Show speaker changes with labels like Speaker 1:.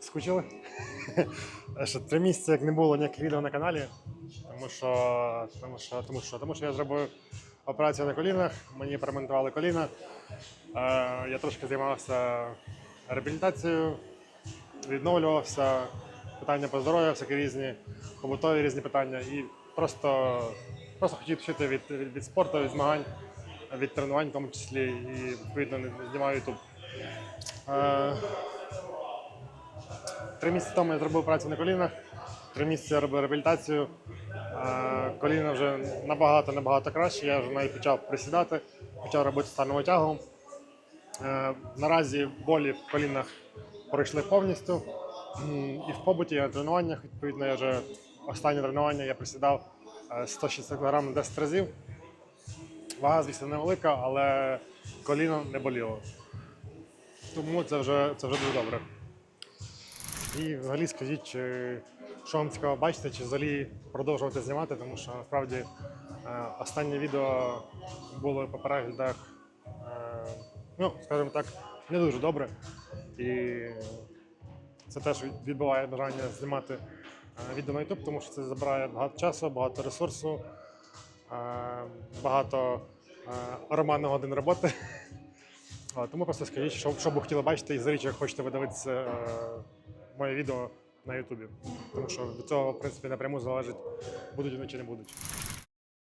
Speaker 1: Скучили? Що три місяці як не було ніяких відео на каналі, тому що, тому що, тому що, тому що я зробив операцію на колінах, мені перемонтували коліна. Е, я трошки займався реабілітацією, відновлювався, питання по здоров'ю, всякі різні, побутові різні питання. І просто, просто хотів вчити від, від, від спорту, від змагань, від тренувань в тому числі, і відповідно знімаю YouTube. Е, Три місяці тому я зробив працю на колінах, три місяці я робив реабілітацію. Е, Коліна вже набагато набагато краще. Я вже навіть почав присідати, почав робити станову тягу. Е, Наразі болі в колінах пройшли повністю. І в побуті, і на тренуваннях, відповідно, я вже останнє тренування я присідав е, 160 кг 10 разів. Вага, звісно, невелика, але коліно не боліло. Тому це вже, це вже дуже добре. І взагалі скажіть, чи, що вам цікаво бачити, чи взагалі продовжувати знімати, тому що насправді е, останнє відео було по переглядах, е, ну, скажімо так, не дуже добре. І це теж від- відбиває бажання знімати е, відео на YouTube, тому що це забирає багато часу, багато ресурсу, багато романних годин роботи. Тому просто скажіть, що, що ви хотіли бачити, і взагалі, як хочете ви дивитися е, моє відео на Ютубі. Тому що від цього, в принципі, напряму залежить, будуть вони чи не будуть.